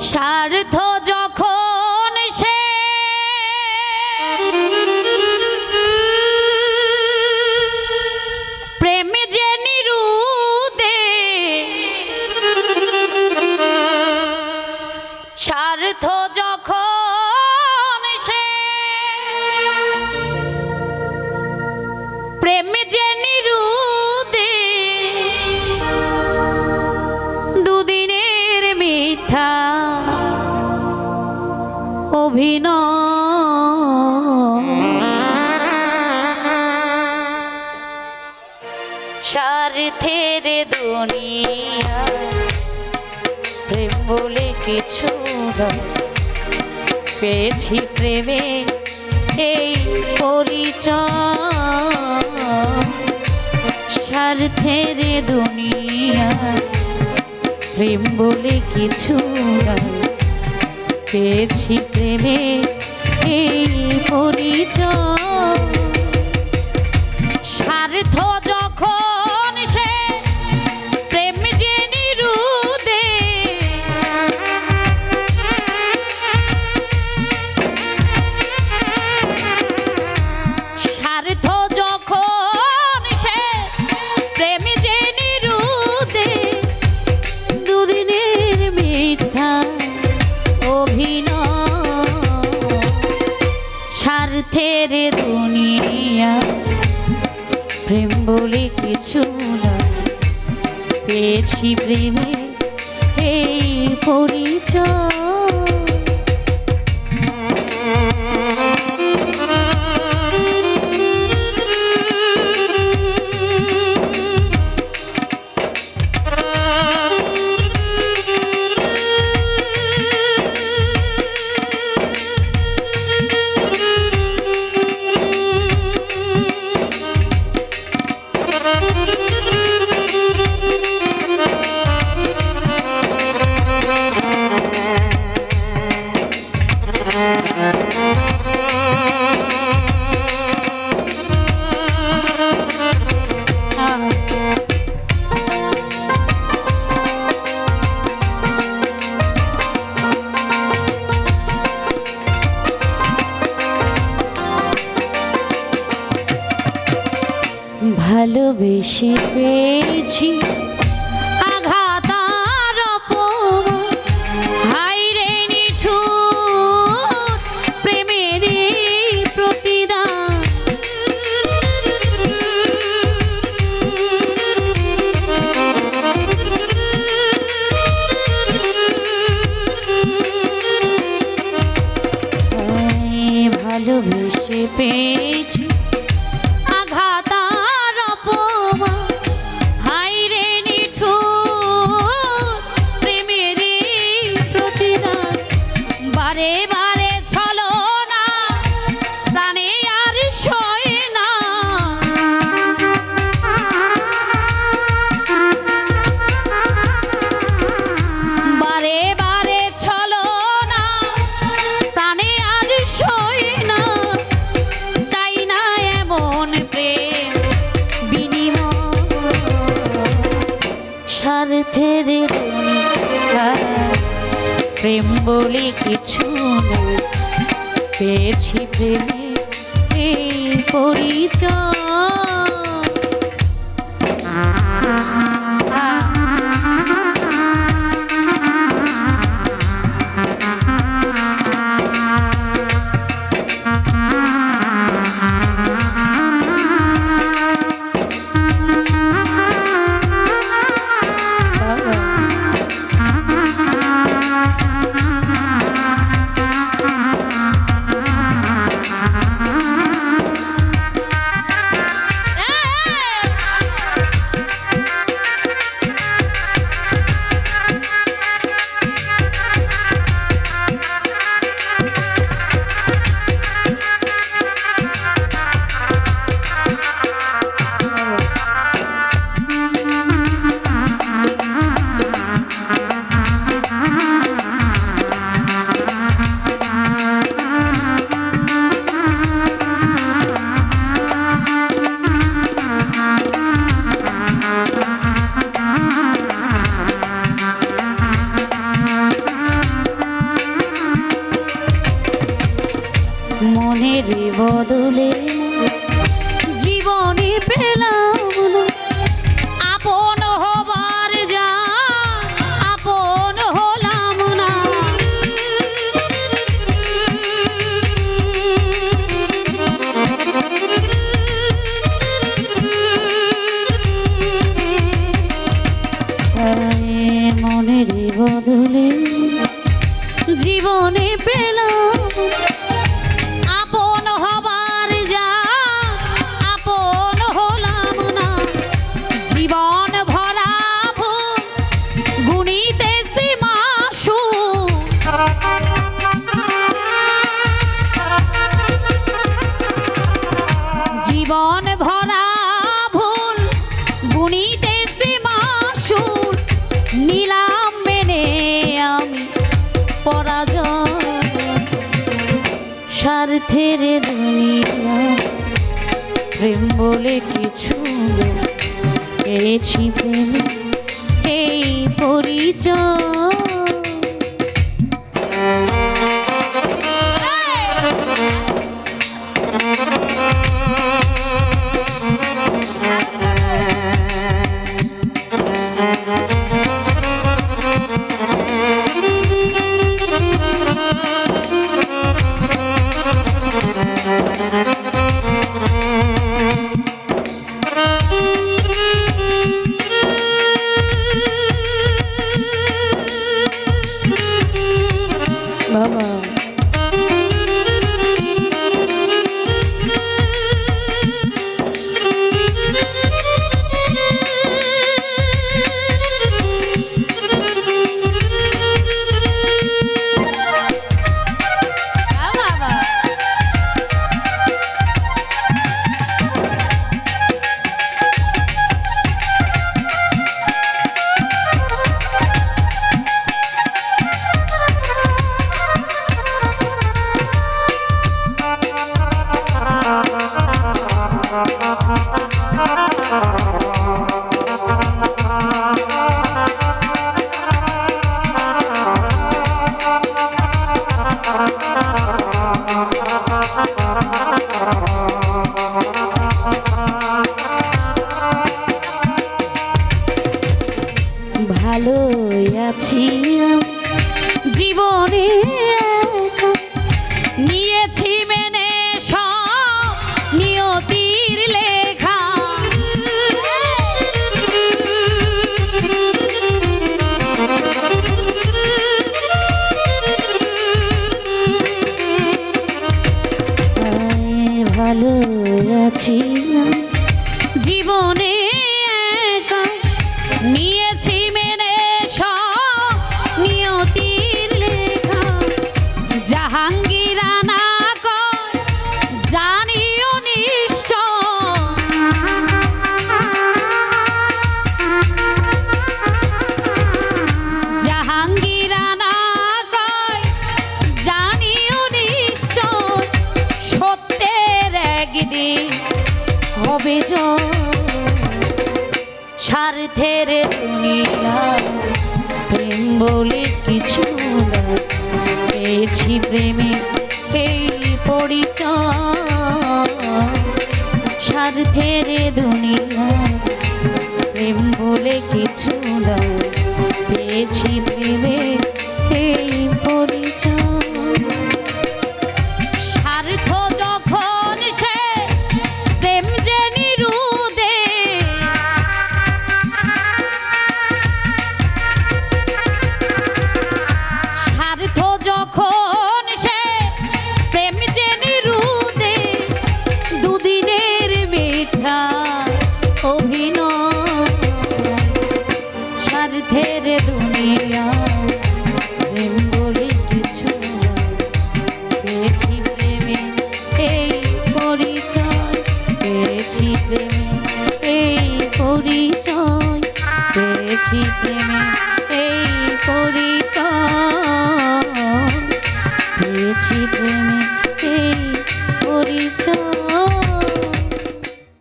স্বার্থ স্বার্থের দুনিয়া প্রেম বলে কিছু। পেয়েছি প্রেমে এই পরিচয় স্বার্থের দুনিয়া প্রেম বলে কিছু। পেয়েছি প্রেমে এই পরিচয় স্বার্থ স্বার্থের দুনিয়া। প্রেম বলে কিছু না। পেয়েছি প্রেমে এই পরিচয়। প্রতিদান। হায় ভালোবেসে পেয়েছি স্বার্থের প্রেম বলে কিছু পেয়েছি প্রেমে এই পরিচয়। বদলে মন ভরা ভুল বুনিতেছি মাসুল নিলাম মেনে আমি পরাজয়। স্বার্থের দুনিয়া প্রেম বলে কিছু পেয়েছি প্রেম এই পরিচয়। আছি জীবনে নিয়েছি মেনে স্বার্থের দুনিয়া, প্রেম বলে কিছু পেয়েছি প্রেমে এই পরিচয়। স্বার্থের দুনিয়া, প্রেম বলে কিছু পেয়েছি